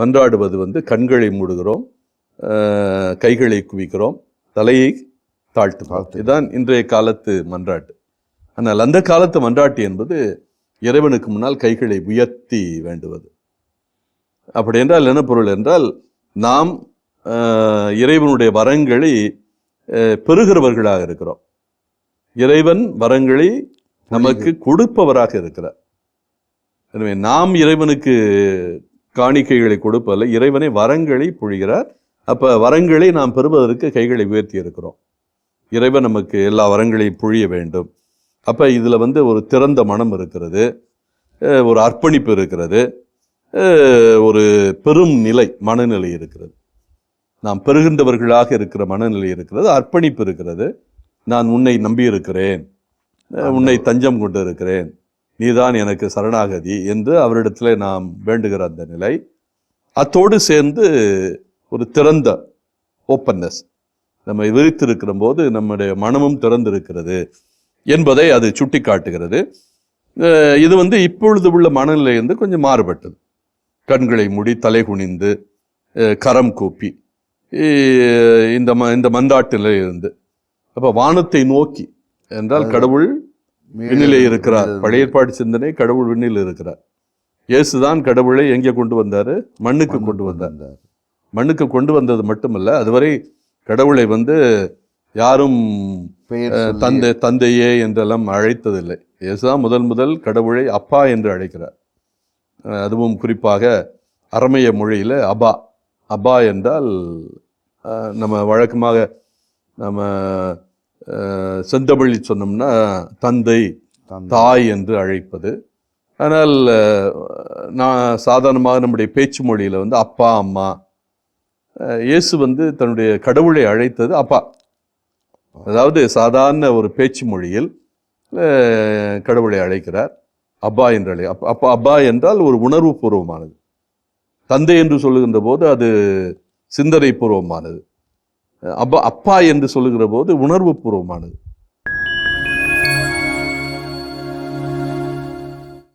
மன்றாடுவது வந்து கண்களை மூடுகிறோம் கைகளை குவிக்கிறோம் தலையை தாழ்த்துகிறோம். இதுதான் இன்றைய காலத்து மன்றாட்டு. ஆனால் அந்த காலத்து மன்றாட்டு என்பது இறைவனுக்கு முன்னால் கைகளை உயர்த்தி வேண்டுவது. அப்படி என்றால் என்ன பொருள் என்றால் நாம் இறைவனுடைய வரங்களை பெறுகிறவர்களாக இருக்கிறோம். இறைவன் வரங்களை நமக்கு கொடுப்பவராக இருக்கிறார். எனவே நாம் இறைவனுக்கு காணிக்கைகளை கொடுப்பதில்லை. இறைவனை வரங்களை பொழிகிறார். அப்ப வரங்களை நாம் பெறுவதற்கு கைகளை உயர்த்தி இருக்கிறோம். இறைவன் நமக்கு எல்லா வரங்களையும் பொழிய வேண்டும். அப்ப இதுல வந்து ஒரு திறந்த மனம் இருக்கிறது. ஒரு அர்ப்பணிப்பு இருக்கிறது. ஒரு பெரும் நிலை மனநிலை இருக்கிறது. நாம் பெறுகின்றவர்களாக இருக்கிற மனநிலை இருக்கிறது. அர்ப்பணிப்பு இருக்கிறது. நான் உன்னை நம்பி இருக்கிறேன் அஹ் உன்னை தஞ்சம் கொண்டு இருக்கிறேன் நீதான் எனக்கு சரணாகதி என்று அவரிடத்துல நாம் வேண்டுகிற அந்த நிலை. அத்தோடு சேர்ந்து ஒரு திறந்த ஓப்பன்னஸ் நம்ம விரித்திருக்கிற போது நம்முடைய மனமும் திறந்திருக்கிறது என்பதை அது சுட்டி காட்டுகிறது இது வந்து இப்பொழுது உள்ள மனநிலை வந்து கொஞ்சம் மாறுபட்டது. கண்களை மூடி தலை குனிந்து கரம் கூப்பி இந்த ம இந்த மந்தாட்டு நிலை இருந்து அப்ப வானத்தை நோக்கி என்றால் கடவுள் விண்ணிலே இருக்கிறார். பழைய ஏற்பாடு சிந்தனை கடவுள் விண்ணில் இருக்கிறார். இயேசுதான் கடவுளை எங்கே கொண்டு வந்தாரு? மண்ணுக்கு கொண்டு வந்தார். மண்ணுக்கு கொண்டு வந்தது மட்டுமல்ல அதுவரை கடவுளை வந்து யாரும் தந்தை தந்தையே என்றெல்லாம் அழைத்ததில்லை. இயேசுதான் முதல் முதல் கடவுளை அப்பா என்று அழைக்கிறார். அதுவும் குறிப்பாக அரமைய மொழியில அபா அபா என்றால் நம்ம வழக்கமாக நம்ம அஹ், செந்தமிழில் சொன்னோம்னா தந்தை. தாய் என்று அழைப்பது. ஆனால் நான் சாதாரணமாக நம்முடைய பேச்சு மொழியில வந்து அப்பா அம்மா இயேசு வந்து தன்னுடைய கடவுளை அழைத்தது அப்பா. அதாவது சாதாரண ஒரு பேச்சு மொழியில் கடவுளை அழைக்கிறார். அப்பா என்று அழை அப்ப அப்பா அப்பா என்றால் ஒரு உணர்வு பூர்வமானது தந்தை என்று சொல்லுகின்ற போது அது சிந்தனை பூர்வமானது அப்பா அப்பா என்று சொல்லுகிற போது உணர்வு பூர்வமானது